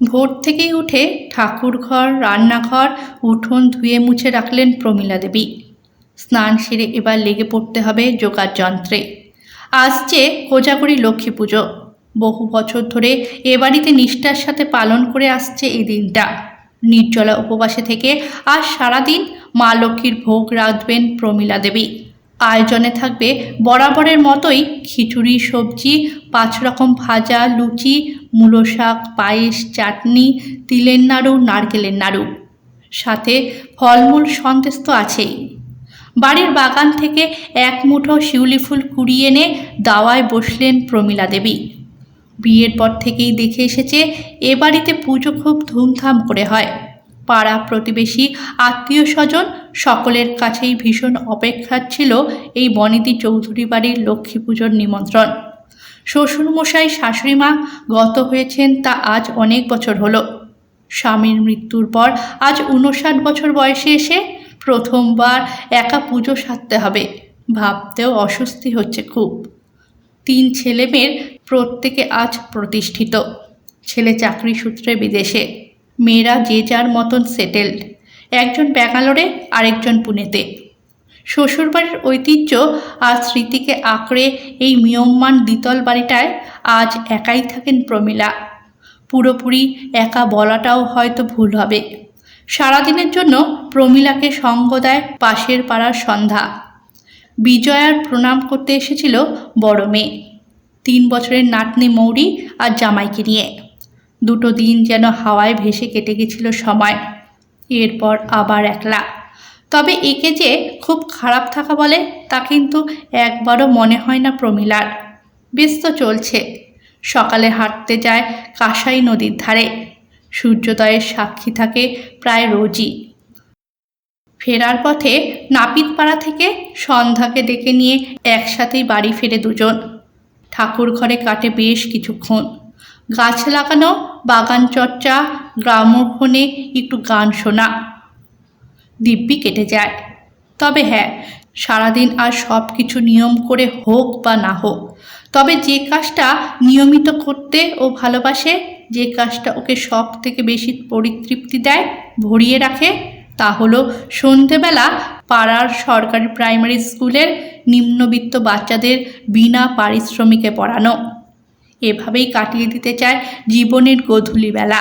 ভোর থেকেই উঠে ঠাকুর ঘর রান্নাঘর, উঠোন ধুয়ে মুছে রাখলেন প্রমীলা দেবী। স্নান সেরে এবার লেগে পড়তে হবে যোগার যন্ত্রে। আসছে কোজাগরি লক্ষ্মী পুজো। বহু বছর ধরে এ বাড়িতে নিষ্ঠার সাথে পালন করে আসছে এই দিনটা। নির্জলা উপবাসে থেকে আজ সারাদিন মা লক্ষ্মীর ভোগ রাঁধবেন প্রমীলা দেবী। আয়োজনে থাকবে বরাবরের মতোই খিচুড়ি, সবজি, পাঁচ রকম ভাজা, লুচি, মূলো শাক, পায়েস, চাটনি, তিলের নাড়ু, নারকেলের নাড়ু। সাথে ফলমূল সন্দেশ তো আছেই বাড়ির বাগান থেকে এক মুঠো শিউলি ফুল কুড়িয়ে এনে দাওয়ায় বসলেন প্রমীলা দেবী। বিয়ের পর থেকেই দেখে এসেছে, এ বাড়িতে পুজো খুব ধুমধাম করে হয়। পাড়া প্রতিবেশী, আত্মীয় স্বজন সকলের কাছেই ভীষণ অপেক্ষা ছিল এই বনিদি চৌধুরী বাড়ির লক্ষ্মী পুজোর নিমন্ত্রণ। শ্বশুরমশাই শাশুড়ি মা গত হয়েছেন তা আজ অনেক বছর হলো। স্বামীর মৃত্যুর পর আজ উনষাট বছর বয়সে এসে প্রথমবার একা পুজো সারতে হবে। ভাবতেও অস্বস্তি হচ্ছে খুব। তিন ছেলে মেয়ের প্রত্যেকে আজ প্রতিষ্ঠিত। ছেলে চাকরি সূত্রে বিদেশে। মেয়েরা যে যার মতন সেটেলড একজন ব্যাঙ্গালোরে, আরেকজন পুনেতে। শ্বশুরবাড়ির ঐতিহ্য আর স্মৃতিকে আঁকড়ে এই মিয়মান দ্বিতল বাড়িটায় আজ একাই থাকেন প্রমীলা। পুরোপুরি একা বলাটাও হয়তো ভুল হবে। সারাদিনের জন্য প্রমীলাকে সঙ্গ দেয় পাশের পাড়ার সন্ধ্যা। বিজয়ার প্রণাম করতে এসেছিল বড় মেয়ে। তিন বছরের নাতনি মৌরি আর জামাইকে নিয়ে। দুটো দিন যেন হাওয়ায় ভেসে কেটে গেছিল সময়। এরপর আবার একলা। তবে একে যে খুব খারাপ থাকা বলে, তা কিন্তু একবারও মনে হয় না প্রমিলার। বেশ তো চলছে। সকালে হাঁটতে যায় কাঁসাই নদীর ধারে। সূর্যোদয়ের সাক্ষী থাকে প্রায় রোজই। ফেরার পথে নাপিতপাড়া থেকে সন্ধ্যাকে ডেকে নিয়ে একসাথেই বাড়ি ফেরে দুজন। ঠাকুর ঘরে কাটে বেশ কিছুক্ষণ। গাছ লাগানো, বাগান চর্চা, গ্রামোফোনে একটু গান শোনা। দিব্যি কেটে যায়। তবে হ্যাঁ সারাদিন আর সব কিছু নিয়ম করে হোক বা না হোক, তবে যে কাজটা নিয়মিত করতে ও ভালোবাসে, যে কাজটা ওকে সব থেকে বেশি পরিতৃপ্তি দেয়, ভরিয়ে রাখে, তা হলো সন্ধেবেলা পাড়ার সরকারি প্রাইমারি স্কুলের নিম্নবিত্ত বাচ্চাদের বিনা পারিশ্রমিকে পড়ানো। এভাবেই কাটিয়ে দিতে চায় জীবনের গধূলি বেলা।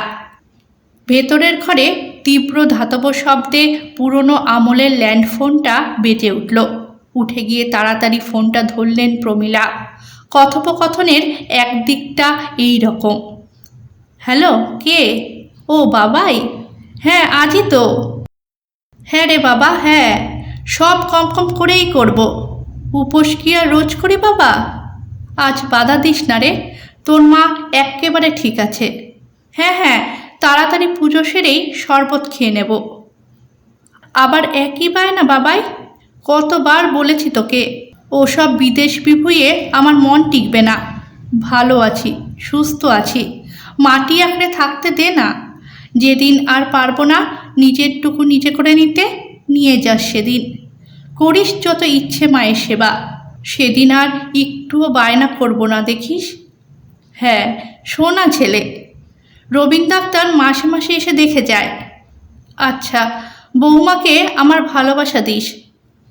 ভেতরের ঘরে তীব্র ধাতব শব্দে পুরনো আমলের ল্যান্ডফোনটা বেজে উঠল। উঠে গিয়ে তাড়াতাড়ি ফোনটা ধরলেন প্রমীলা। কথোপকথনের একদিকটা এই রকম। হ্যালো, কে? ও বাবাই? হ্যাঁ আজই তো। হ্যাঁ রে বাবা হ্যাঁ সব কম কম করেই করব। উপোস কি আর রোজ করি বাবা? আজ বাধা দিস না রে। তোর মা এক্কেবারে ঠিক আছে। হ্যাঁ হ্যাঁ তাড়াতাড়ি পুজো সেরেই শরবত খেয়ে নেব। আবার একই পায় না বাবাই? কতবার বলেছি তোকে, ওসব বিদেশ বিভুয়ে আমার মন টিকবে না। ভালো আছি, সুস্থ আছি। মাটি আঁকড়ে থাকতে দে না। যেদিন আর পারব না নিজেরটুকু নিজে করে নিতে, নিয়ে যাস সেদিন। করিস যত ইচ্ছে মায়ের সেবা। সেদিন আর একটুও বায়না করব না দেখিস। হ্যাঁ শোনা ছেলে। রবীন ডাক্তার মাসে মাসে এসে দেখে যায়। আচ্ছা বৌমাকে আমার ভালোবাসা দিস।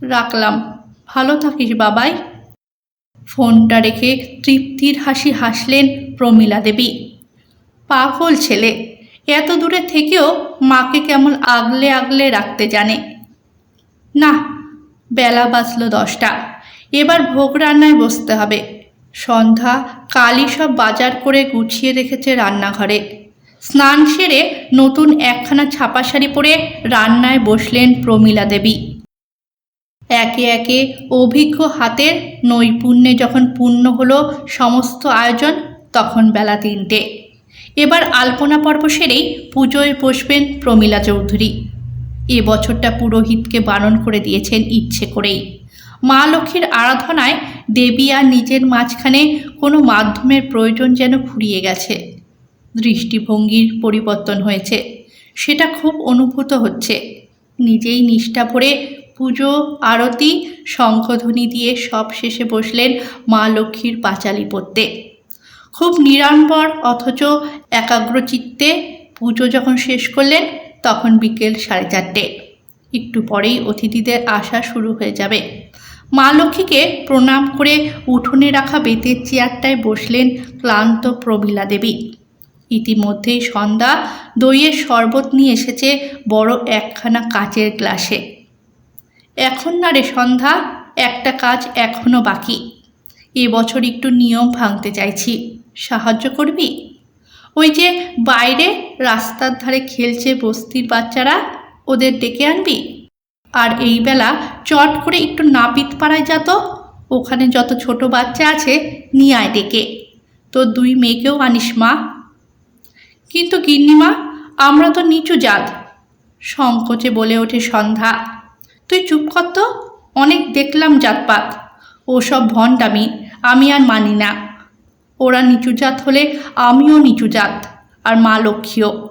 রাখলাম। ভালো থাকিস বাবাই। ফোনটা রেখে তৃপ্তির হাসি হাসলেন প্রমীলা দেবী। পাগল ছেলে, এত দূরে থেকেও মাকে কেমন আগলে আগলে রাখতে জানে। না, বেলা বাজলো দশটা। এবার ভোগ রান্নায় বসতে হবে। সন্ধ্যা কালই সব বাজার করে গুছিয়ে রেখেছে রান্নাঘরে। স্নান সেরে নতুন একখানা ছাপা শাড়ি পরে রান্নায় বসলেন প্রমীলা দেবী। একে একে অভিজ্ঞ হাতের নৈপুণ্যে যখন পূর্ণ হলো সমস্ত আয়োজন, তখন বেলা তিনটে। এবার আলপনা পর্ব সেরেই পুজোয় বসবেন প্রমীলা চৌধুরী। এ বছরটা পুরোহিতকে বারণ করে দিয়েছেন ইচ্ছে করেই। মা লক্ষ্মীর আরাধনায় দেবী আর নিজের মাঝখানে কোনো মাধ্যমের প্রয়োজন যেন ফুরিয়ে গেছে। দৃষ্টিভঙ্গির পরিবর্তন হয়েছে। সেটা খুব অনুভূত হচ্ছে। নিজেই নিষ্ঠা ভরে পুজো, আরতি, শঙ্খধ্বনি দিয়ে সব শেষে বসলেন মা লক্ষ্মীর পাঁচালি পড়তে। খুব নিরাম্বর অথচ একাগ্রচিত্তে পুজো যখন শেষ করলেন, তখন বিকেল সাড়ে চারটে। একটু পরেই অতিথিদের আসা শুরু হয়ে যাবে। মা লক্ষ্মীকে প্রণাম করে উঠোনে রাখা বেতের চেয়ারটায় বসলেন ক্লান্ত প্রমীলা দেবী। ইতিমধ্যেই সন্ধ্যা দইয়ের শরবত নিয়ে এসেছে বড় একখানা কাচের গ্লাসে। এখন না রে সন্ধ্যা, একটা কাজ এখনও বাকি। এবছর একটু নিয়ম ভাঙতে চাইছি। সাহায্য করবি? ওই যে বাইরে রাস্তার ধারে খেলছে বস্তির বাচ্চারা, ওদের ডেকে আনবি? আর এই বেলা চট করে একটু নাপিত পাড়ায় যা তো। ওখানে যত ছোট বাচ্চা আছে, নিয়ে আয় ডেকে। তোর দুই মেয়েকেও আনিস মা। কিন্তু গিন্নিমা, আমরা তো নিচু জাত। সংকোচে বলে ওঠে সন্ধ্যা। তুই চুপ কর তো, অনেক দেখলাম জাতপাত। ওসব ভণ্ডামি, আমি আর মানি না। ওরা নিচু জাত হলে আমিও নিচু জাত, আর মা লক্ষ্মীও।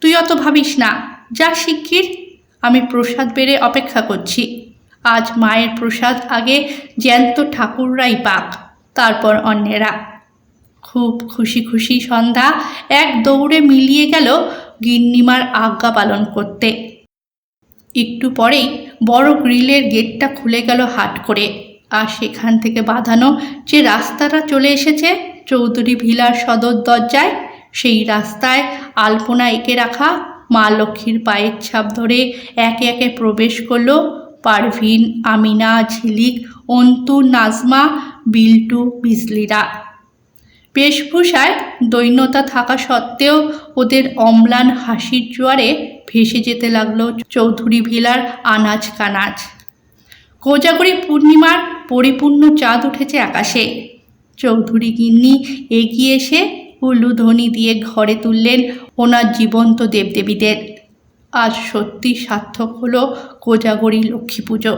তুই অত ভাবিস না, যা শিগগির। আমি প্রসাদ বেড়ে অপেক্ষা করছি। আজ মায়ের প্রসাদ আগে জ্যান্ত ঠাকুররাই পাক, তারপর অন্যেরা। খুব খুশি খুশি সন্ধ্যা এক দৌড়ে মিলিয়ে গেল গিন্নিমার আজ্ঞা পালন করতে। একটু পরেই বড় গ্রিলের গেটটা খুলে গেল হাট করে, আর সেখান থেকে বাঁধানো যে রাস্তাটা চলে এসেছে চৌধুরী ভিলার সদর দরজায়, সেই রাস্তায় আলপনা এঁকে রাখা মা লক্ষ্মীর পায়ের ছাপ ধরে একে একে প্রবেশ করল পারভিন, আমিনা, ঝিলিক, অন্তু, নাজমা, বিল্টু, বিজলিরা। বেশভূষায় দৈন্যতা থাকা সত্ত্বেও ওদের অম্লান হাসির জোয়ারে ভেসে যেতে লাগল চৌধুরী ভিলার আনাজ কানাজ। কোজাগরি পূর্ণিমার পরিপূর্ণ চাঁদ উঠেছে আকাশে। চৌধুরী গিন্নি এগিয়ে এসে উলুধ্বনি দিয়ে ঘরে তুললেন ওনার জীবন্ত দেবদেবীদের। আজ সত্যি সার্থক হলো কোজাগরি লক্ষ্মী পুজো।